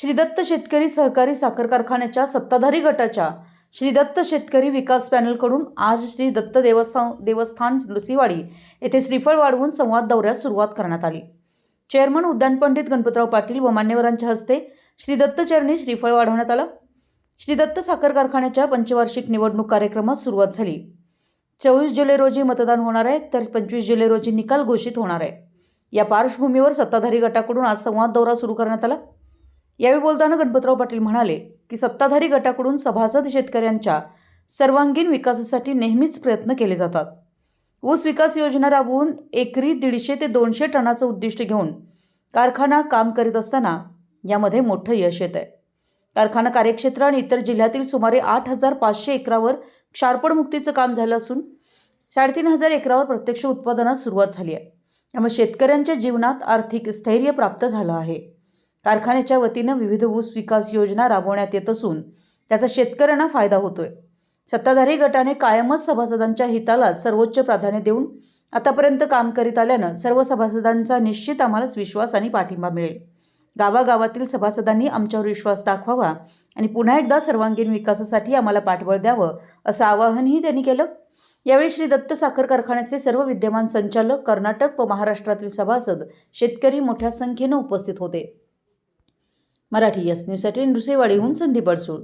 श्रीदत्त शेतकरी सहकारी साखर कारखान्याच्या सत्ताधारी गटाच्या श्रीदत्त शेतकरी विकास पॅनलकडून आज श्री दत्त देवस्थान देवस्थान लुसीवाडी येथे श्रीफळ वाढवून संवाद दौऱ्यास सुरुवात करण्यात आली. चेअरमन उद्यानपंडित गणपतराव पाटील व मान्यवरांच्या हस्ते श्री दत्त चरणी श्रीफळ वाढवण्यात आलं. श्री दत्त साखर कारखान्याच्या पंचवार्षिक निवडणूक कार्यक्रमात सुरुवात झाली. चोवीस जुलै रोजी मतदान होणार आहे तर पंचवीस जुलै रोजी निकाल घोषित होणार आहे. या पार्श्वभूमीवर सत्ताधारी गटाकडून आज संवाद दौरा सुरू करण्यात आला. यावेळी बोलताना गणपतराव पाटील म्हणाले की सत्ताधारी गटाकडून सभासद शेतकऱ्यांच्या सर्वांगीण विकासासाठी नेहमीच प्रयत्न केले जातात. ऊस विकास योजना राबवून एकरी दीडशे ते दोनशे टनाचं उद्दिष्ट घेऊन कारखाना काम करीत असताना यामध्ये मोठं यश येत आहे कारखाना कार्यक्षेत्र आणि इतर जिल्ह्यातील सुमारे आठ हजार पाचशे एकरावर क्षारपणमुक्तीचं काम झालं असून साडेतीन हजार एकरावर प्रत्यक्ष उत्पादनास सुरुवात झाली आहे. त्यामुळे शेतकऱ्यांच्या जीवनात आर्थिक स्थैर्य प्राप्त झालं आहे. कारखान्याच्या वतीनं विविध ऊस विकास योजना राबवण्यात येत असून त्याचा शेतकऱ्यांना फायदा होतोय. सत्ताधारी गटाने कायमच सभासदांच्या हिताला सर्वोच्च प्राधान्य देऊन आतापर्यंत काम करीत आल्यानं सर्व सभासदांचा निश्चित आम्हालाच विश्वास आणि पाठिंबा मिळेल. गावागावातील सभासदांनी आमच्यावर विश्वास दाखवावा आणि पुन्हा एकदा सर्वांगीण विकासासाठी आम्हाला पाठबळ द्यावं असं आवाहनही त्यांनी केलं. यावेळी श्री दत्त साखर कारखान्याचे सर्व विद्यमान संचालक कर्नाटक व महाराष्ट्रातील सभासद शेतकरी मोठ्या संख्येनं उपस्थित होते. मराठी यस न्यूजसाठी नृसेवाडीहून संदीप अडसूळ.